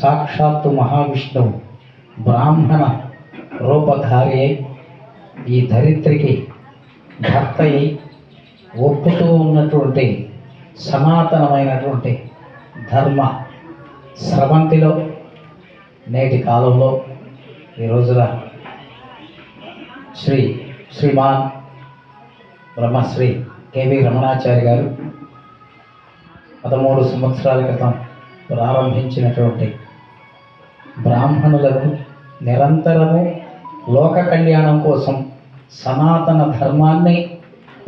సాక్షాత్తు మహావిష్ణువు బ్రాహ్మణ రూపధారి ఈ ధరిత్రికి భర్త అయి ఒప్పుతూ ఉన్నటువంటి సనాతనమైనటువంటి ధర్మ స్రవంతిలో నేటి కాలంలో ఈ రోజున శ్రీ శ్రీమాన్ బ్రహ్మశ్రీ కేవి రమణాచారి గారు పదమూడు సంవత్సరాల క్రితం ప్రారంభించినటువంటి బ్రాహ్మణులకు నిరంతరము లోక కళ్యాణం కోసం సనాతన ధర్మాన్ని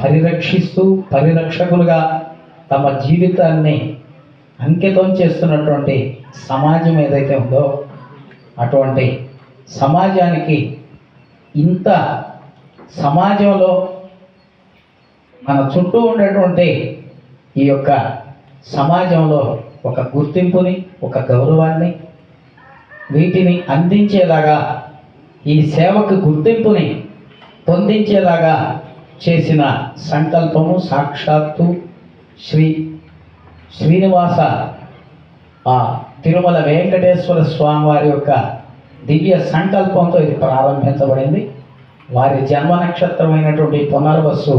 పరిరక్షిస్తూ పరిరక్షకులుగా తమ జీవితాన్ని అంకితం చేస్తున్నటువంటి సమాజం ఏదైతే ఉందో అటువంటి సమాజానికి ఇంత సమాజంలో మన చుట్టూ ఉండేటువంటి ఈ యొక్క సమాజంలో ఒక గుర్తింపుని ఒక గౌరవాన్ని వీటిని అందించేలాగా ఈ సేవకు గుర్తింపుని పొందించేలాగా చేసిన సంకల్పము సాక్షాత్తు శ్రీ శ్రీనివాస ఆ తిరుమల వెంకటేశ్వర స్వామి వారి యొక్క దివ్య సంకల్పంతో ఇది ప్రారంభించబడింది. వారి జన్మ నక్షత్రమైనటువంటి పునర్వసు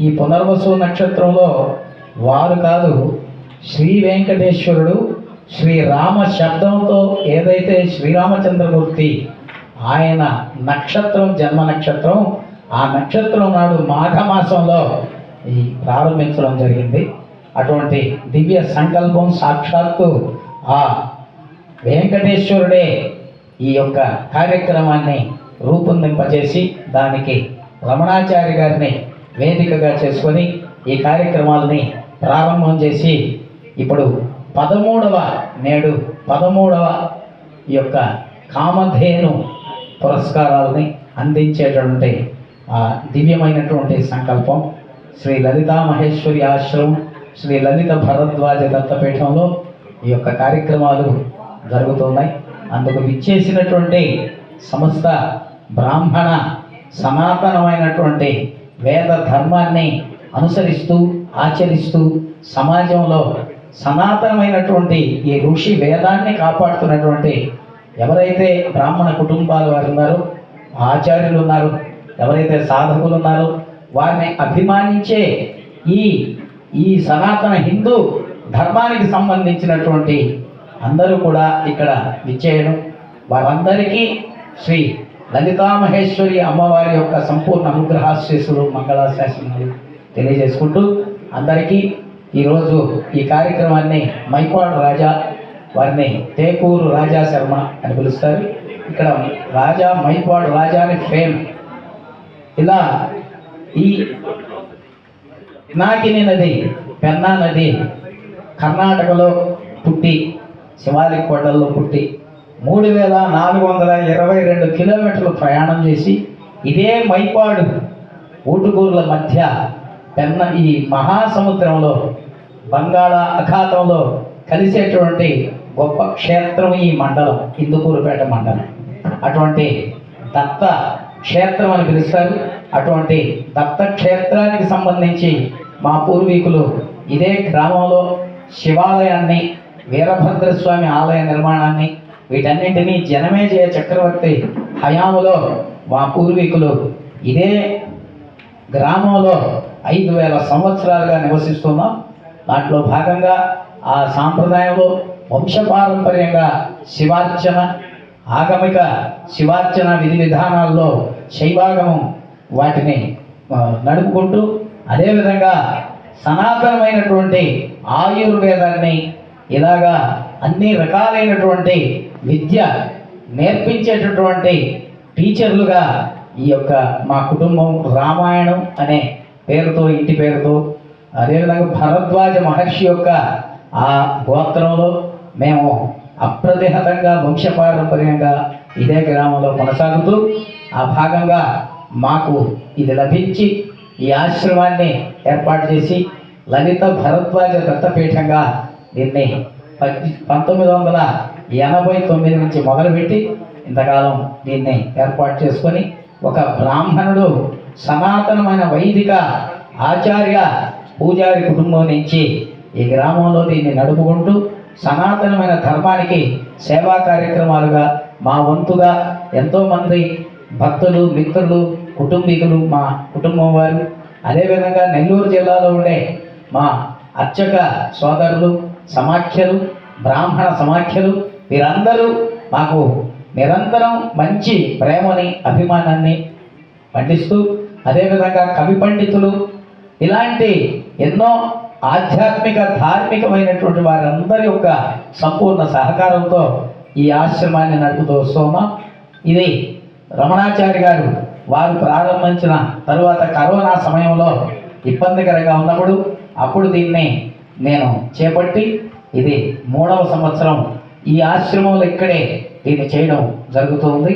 ఈ పునర్వసు నక్షత్రంలో వారు కాదు శ్రీ వెంకటేశ్వరుడు శ్రీరామ శబ్దంతో ఏదైతే శ్రీరామచంద్రమూర్తి ఆయన నక్షత్రం జన్మ నక్షత్రం ఆ నక్షత్రం నాడు మాఘమాసంలో ఈ ప్రారంభించడం జరిగింది. అటువంటి దివ్య సంకల్పం సాక్షాత్తు ఆ వెంకటేశ్వరుడే ఈ యొక్క కార్యక్రమాన్ని రూపొందింపజేసి దానికి రమణాచారి గారిని వేదికగా చేసుకొని ఈ కార్యక్రమాలని ప్రారంభం చేసి ఇప్పుడు పదమూడవ నేడు పదమూడవ ఈ యొక్క కామధేను పురస్కారాలని అందించేటటువంటి ఆ దివ్యమైనటువంటి సంకల్పం. శ్రీ లలితా మహేశ్వరి ఆశ్రమం శ్రీ లలిత భరద్వాజ దత్తపీఠంలో ఈ యొక్క కార్యక్రమాలు జరుగుతున్నాయి. అందుకు విచ్చేసినటువంటి సమస్త బ్రాహ్మణ సనాతనమైనటువంటి వేద ధర్మాన్ని అనుసరిస్తూ ఆచరిస్తూ సమాజంలో సనాతనమైనటువంటి ఈ ఋషి వేదాన్ని కాపాడుతున్నటువంటి ఎవరైతే బ్రాహ్మణ కుటుంబాలు వారు ఉన్నారో ఆచార్యులు ఉన్నారు ఎవరైతే సాధకులు ఉన్నారో వారిని అభిమానించే ఈ ఈ సనాతన హిందూ ధర్మానికి సంబంధించినటువంటి అందరూ కూడా ఇక్కడ విచ్చేయడం వారందరికీ శ్రీ లలితామహేశ్వరి అమ్మవారి యొక్క సంపూర్ణ అనుగ్రహాశీస్సులు మంగళాశాసనాలు తెలియజేసుకుంటూ అందరికీ ఈరోజు ఈ కార్యక్రమాన్ని మైపాడు రాజా వారిని తేకూరు రాజా శర్మ అని పిలుస్తారు. ఇక్కడ రాజా మైపాడు రాజా అని ఫేమ్. ఇలా ఈ పినాకిని నది పెన్నా నది కర్ణాటకలో పుట్టి శివాలిక్ కొండల్లో పుట్టి మూడు వేల నాలుగు వందల ఇరవై రెండు కిలోమీటర్లు ప్రయాణం చేసి ఇదే మైపాడు ఊటుకూరుల మధ్య పెన్న ఈ మహాసముద్రంలో బంగాళ అఖాతంలో కలిసేటువంటి గొప్ప క్షేత్రం ఈ మండలం ఇందుకూరుపేట మండలం. అటువంటి దత్త క్షేత్రం అని పిలుస్తారు. అటువంటి దత్త క్షేత్రానికి సంబంధించి మా పూర్వీకులు ఇదే గ్రామంలో శివాలయాన్ని వీరభద్రస్వామి ఆలయ నిర్మాణాన్ని వీటన్నింటినీ జనమేజయ చక్రవర్తి హయాములో మా పూర్వీకులు ఇదే గ్రామంలో ఐదు వేల సంవత్సరాలుగా నివసిస్తున్నాం దాంట్లో భాగంగా ఆ సాంప్రదాయంలో వంశపారంపర్యంగా శివార్చన ఆగమిక శివార్చన విధి విధానాల్లో శైవాగమం వాటిని నడుపుకుంటూ అదేవిధంగా సనాతనమైనటువంటి ఆయుర్వేదాన్ని ఇలాగా అన్ని రకాలైనటువంటి విద్య నేర్పించేటటువంటి టీచర్లుగా ఈ యొక్క మా కుటుంబం రామాయణం అనే పేరుతో ఇంటి పేరుతో. అదేవిధంగా భరద్వాజ మహర్షి యొక్క ఆ గోత్రంలో మేము అప్రతిహతంగా వంశపారంపర్యంగా ఇదే గ్రామంలో కొనసాగుతూ ఆ భాగంగా మాకు ఇది లభించి ఈ ఆశ్రమాన్ని ఏర్పాటు చేసి లలిత భరద్వాజ దత్తపీఠంగా దీన్ని పంతొమ్మిది వందల ఎనభై తొమ్మిది నుంచి మొదలుపెట్టి ఇంతకాలం దీన్ని ఏర్పాటు చేసుకొని ఒక బ్రాహ్మణుడు సనాతనమైన వైదిక ఆచార్య పూజారి కుటుంబం నుంచి ఈ గ్రామంలో దీన్ని నడుపుకుంటూ సనాతనమైన ధర్మానికి సేవా కార్యక్రమాలుగా మా వంతుగా ఎంతోమంది భక్తులు మిత్రులు కుటుంబీకులు మా కుటుంబం వారు అదేవిధంగా నెల్లూరు జిల్లాలో ఉండే మా అర్చక సోదరులు సమాఖ్యలు బ్రాహ్మణ సమాఖ్యలు వీరందరూ మాకు నిరంతరం మంచి ప్రేమని అభిమానాన్ని పండిస్తూ అదేవిధంగా కవి పండితులు ఇలాంటి ఎన్నో ఆధ్యాత్మిక ధార్మికమైనటువంటి వారందరి యొక్క సంపూర్ణ సహకారంతో ఈ ఆశ్రమాన్ని నడుపుతూ వస్తున్నాం ఇది రమణాచారి గారు వారు ప్రారంభించిన తరువాత కరోనా సమయంలో ఇబ్బందికరంగా ఉన్నప్పుడు అప్పుడు దీన్ని నేను చేపట్టి ఇది మూడవ సంవత్సరం ఈ ఆశ్రమంలో ఇక్కడే దీన్ని చేయడం జరుగుతుంది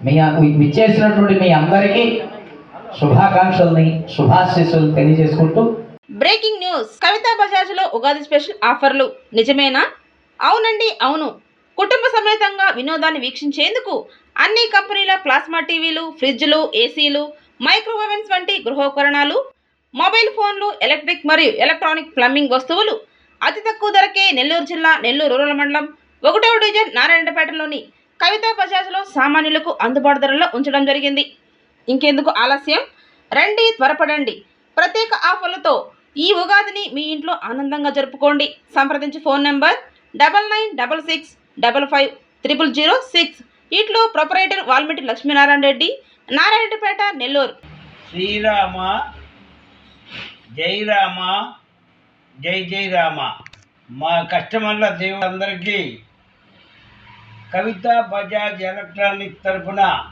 మీ ఇచ్చేసినటువంటి మీ అందరికీ శుభాకాంక్షల్ని శుభాశీస్సులు తెలియజేసుకుంటూ బ్రేకింగ్ న్యూస్. కవితా బజాజ్లో ఉగాది స్పెషల్ ఆఫర్లు. నిజమేనా? అవునండి అవును. కుటుంబ సమేతంగా వినోదాన్ని వీక్షించేందుకు అన్ని కంపెనీల ప్లాస్మా టీవీలు ఫ్రిడ్జ్లు ఏసీలు మైక్రోవేవెన్స్ వంటి గృహోపకరణాలు మొబైల్ ఫోన్లు ఎలక్ట్రిక్ మరియు ఎలక్ట్రానిక్ ప్లంబింగ్ వస్తువులు అతి తక్కువ ధరకే నెల్లూరు జిల్లా నెల్లూరు రూరల్ మండలం ఒకటవ డివిజన్ నారాయణపేటలోని కవితా బజాజ్లో సామాన్యులకు అందుబాటు ధరలో ఉంచడం జరిగింది. ఇంకెందుకు ఆలస్యం? రండి త్వరపడండి. ప్రత్యేక ఆఫర్లతో ఈ ఉగాదిని మీ ఇంట్లో ఆనందంగా జరుపుకోండి. సంప్రదించి phone number double nine double six double five triple zero six. ఇట్లో ప్రొపరేటర్ వాల్మీటి లక్ష్మీనారాయణ రెడ్డి నారాయణపేట నెల్లూరు. శ్రీరామ జై రామ జై జై రామ మా కస్టమర్ల దేవులందరికీ కవిత బజాజ్ ఎలక్ట్రానిక్ తరపున